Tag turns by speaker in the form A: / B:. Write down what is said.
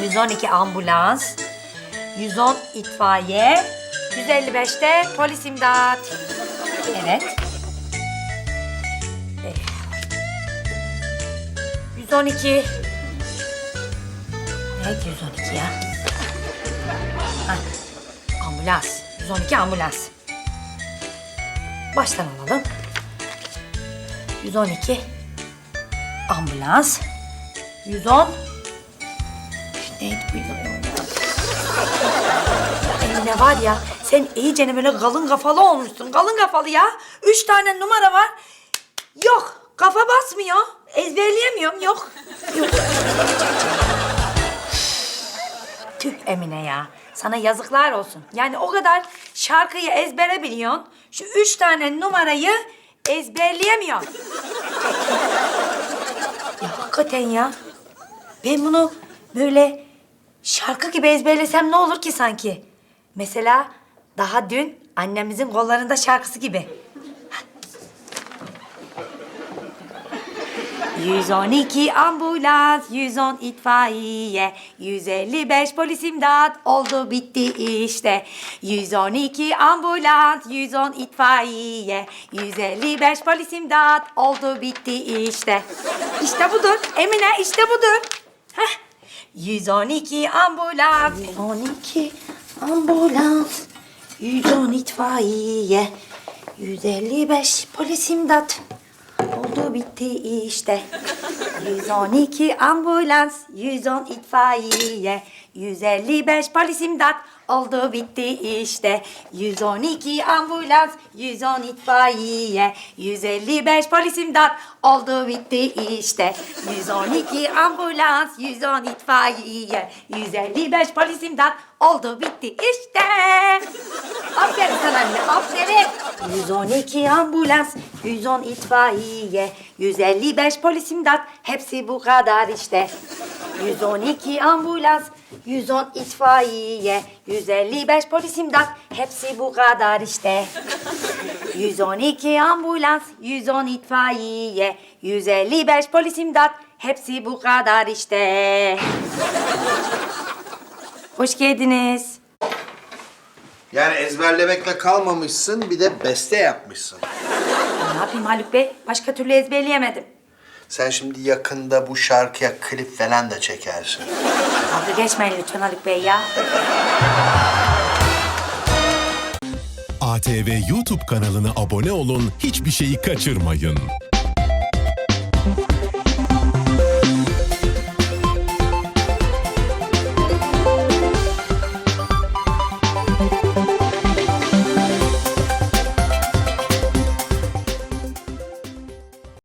A: 112 ambulans, 110 itfaiye, 155'te polis imdat. Evet. Eh. 112. Neydi 112 ya? Ha, ambulans. 112 ambulans. Baştan alalım. 112 ambulans. 110 Neydi bu 110 ya? Emine var ya sen iyicene böyle kalın kafalı olmuşsun. Kalın kafalı ya. Üç tane numara var. Yok kafa basmıyor. Ezberleyemiyorum yok. Yok. Tüh Emine ya. Sana yazıklar olsun. Yani o kadar şarkıyı ezbere biliyorsun. Şu üç tane numarayı ezberleyemiyorsun. ya hakikaten ya. Ben bunu böyle şarkı gibi ezberlesem ne olur ki sanki? Mesela daha dün annemizin kollarında şarkısı gibi. 112 ambulans, 110 itfaiye, 155 polis imdat oldu bitti işte. 112 ambulans, 110 itfaiye, 155 polis imdat oldu bitti işte. İşte budur Emine işte budur. Heh. 112 ambulans, 112 ambulans, 110 itfaiye, 155 polis imdat. Oldu bitti işte. 112 ambulans, 110 itfaiye, 155 polis imdat. Oldu bitti işte. 112 ambulans, 110 itfaiye, 155 polis imdat. Oldu bitti işte. 112 ambulans, 110 itfaiye, 155 polis imdat. Oldu bitti işte. Aferin sana anne. 112 ambulans, 110 itfaiye, 155 polis imdat. Hepsi bu kadar işte. 112 ambulans, 110 itfaiye, 155 polis imdat. Hepsi bu kadar işte. 112 ambulans, 110 itfaiye, 155 polis imdat. Hepsi bu kadar işte. Hoş geldiniz.
B: Yani ezberlemekle kalmamışsın bir de beste yapmışsın.
A: Ne yapayım Haluk Bey? Başka türlü ezberleyemedim.
B: Sen şimdi yakında bu şarkıya klip falan da çekersin.
A: Dalga geçmeyin lütfen Haluk Bey ya.
C: ATV YouTube kanalına abone olun, hiçbir şeyi kaçırmayın.